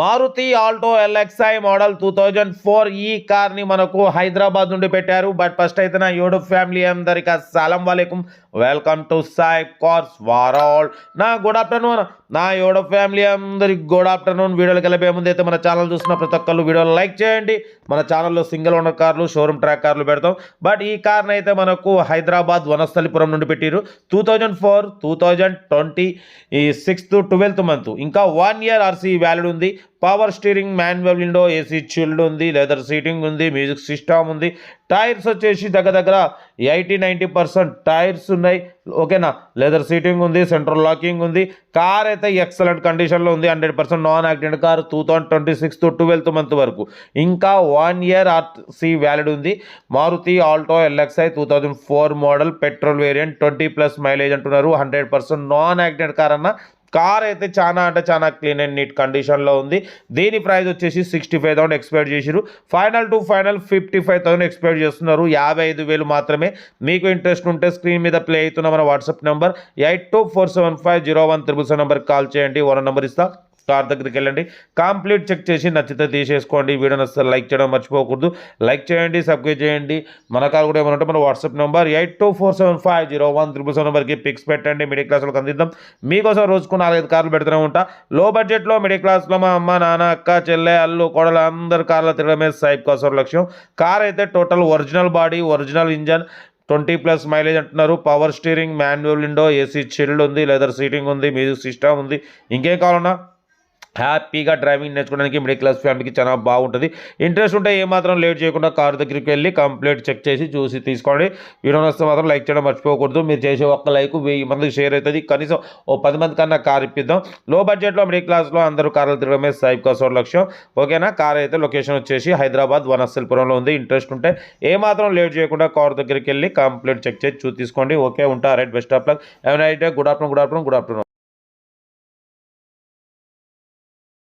Maruti Alto L X I model two thousand four ఈ కార్ని మనకు హైదరాబాద్ నుండి పెట్టారు. బట్ ఫస్ట్ అయితే నా యూట్యూబ్ ఫ్యామిలీ అందరికి అస్సలం వాలేకుం. వెల్కమ్ టు సాయి కార్స్ వారాల్ నా గుడ్ ఆఫ్టర్నూన్. నా యూట్యూబ్ ఫ్యామిలీ అందరికి గుడ్ ఆఫ్టర్నూన్. వీడియోలు వెళ్ళే ముందు అయితే మన ఛానల్ చూస్తున్న ప్రతి ఒక్కళ్ళు వీడియోలు లైక్ చేయండి. మన ఛానల్లో సింగిల్ ఓనర్ కార్లు షోరూమ్ ట్రాక్ కార్లు పెడతాం. బట్ ఈ కార్ని అయితే మనకు హైదరాబాద్ వనస్థలిపురం నుండి పెట్టారు two thousand four two thousand twenty ఈ సిక్స్త్ ట్వెల్త్ మంత్. ఇంకా వన్ ఇయర్ ఆర్సీ వ్యాలిడ్ ఉంది. Power steering manual window AC chilled ఉంది లెదర్ సీటింగ్ ఉంది మ్యూజిక్ సిస్టమ్ ఉంది. టైర్స్ వచ్చేసి దగ్గర దగ్గర ఎయిటీ నైంటీ పర్సెంట్ టైర్స్ ఉన్నాయి. ఓకేనా? లెదర్ సీటింగ్ ఉంది సెంట్రల్ లాకింగ్ ఉంది. కార్ అయితే ఎక్సలెంట్ కండిషన్లో ఉంది hundred percent non accident car two thousand twenty six to twelfth month వరకు. ఇంకా వన్ ఇయర్ ఆర్సీ వ్యాలిడ్ ఉంది. Maruti Alto L X I two thousand four model petrol variant twenty plus mileage అంటున్నారు. Hundred percent non accident car అన్న car అయితే చాలా అంటే చాలా clean and neat కండిషన్లో ఉంది. దీని ప్రైస్ వచ్చేసి సిక్స్టీ ఫైవ్ థౌసండ్ ఎక్స్పెక్ట్ చేసిరు final to final fifty five thousand expect చేస్తున్నారు. యాభై ఐదు వేలు మాత్రమే. మీకు ఇంట్రెస్ట్ ఉంటే స్క్రీన్ మీద ప్లే అవుతున్న మన WhatsApp number eight two four seven five zero one triple seven నెంబర్కి కాల్ చేయండి. ఓనర్ నెంబర్ ఇస్తా. కార్ దగ్గరికి వెళ్ళండి. కంప్లీట్ చెక్ చేసి నచ్చితే తీసేసుకోండి. వీడియో నచ్చితే లైక్ చేయడం మర్చిపోకూడదు. లైక్ చేయండి సబ్స్క్రైబ్ చేయండి. మన కాల్ కూడా ఏమైనా ఉంటే మన WhatsApp number eight two four seven five zero one triple seven నెంబర్కి పిక్స్ పెట్టండి. మిడిల్ క్లాస్లకు అందిద్దాం మీకోసం రోజుకు నాలుగైదు కార్లు పెడుతూనే ఉంటా. లో బడ్జెట్లో మిడిల్ క్లాస్లో మా అమ్మ నాన్న అక్క చెల్లె అల్లు కోడలు అందరు కార్లు తిరగడమే సైప్ కోసం లక్ష్యం. కార్ అయితే total original body original engine twenty plus mileage అంటున్నారు. Power steering manual window AC chilled ఉంది లెదర్ సీటింగ్ ఉంది మ్యూజిక్ సిస్టమ్ ఉంది. ఇంకేం కావాలన్నా హ్యాపీగా డ్రైవింగ్ నేర్చుకోవడానికి మిడిల్ క్లాస్ ఫ్యామిలీకి చాలా బాగుంటుంది. ఇంట్రెస్ట్ ఉంటే ఏమాత్రం లేట్ చేయకుండా కార్ దగ్గరికి వెళ్ళి కంప్లీట్ చెక్ చేసి చూసి తీసుకోండి. వీడియో వస్తే మాత్రం లైక్ చేయడం మర్చిపోకూడదు. మీరు చేసే ఒక్క లైక్ వెయ్యి మందికి షేర్ అవుతుంది. కనీసం ఓ పది మంది కన్నా కార్ ఇప్పిద్దాం. లో బడ్జెట్లో మిడిల్ క్లాస్లో అందరూ కార్లు తిరగడమే సైబ్ కోసం లక్ష్యం. ఓకేనా? కార్ అయితే లొకేషన్ వచ్చేసి హైదరాబాద్ వనస్థలిపురంలో ఉంది. ఇంట్రెస్ట్ ఉంటే ఏమాత్రం లేట్ చేయకుండా కార్ దగ్గరికి వెళ్ళి కంప్లీట్ చెక్ చేసి చూసి తీసుకోండి. ఓకే? ఉంటా. రైట్. Best of luck. ఏమైనా night good afternoon good afternoon good afternoon.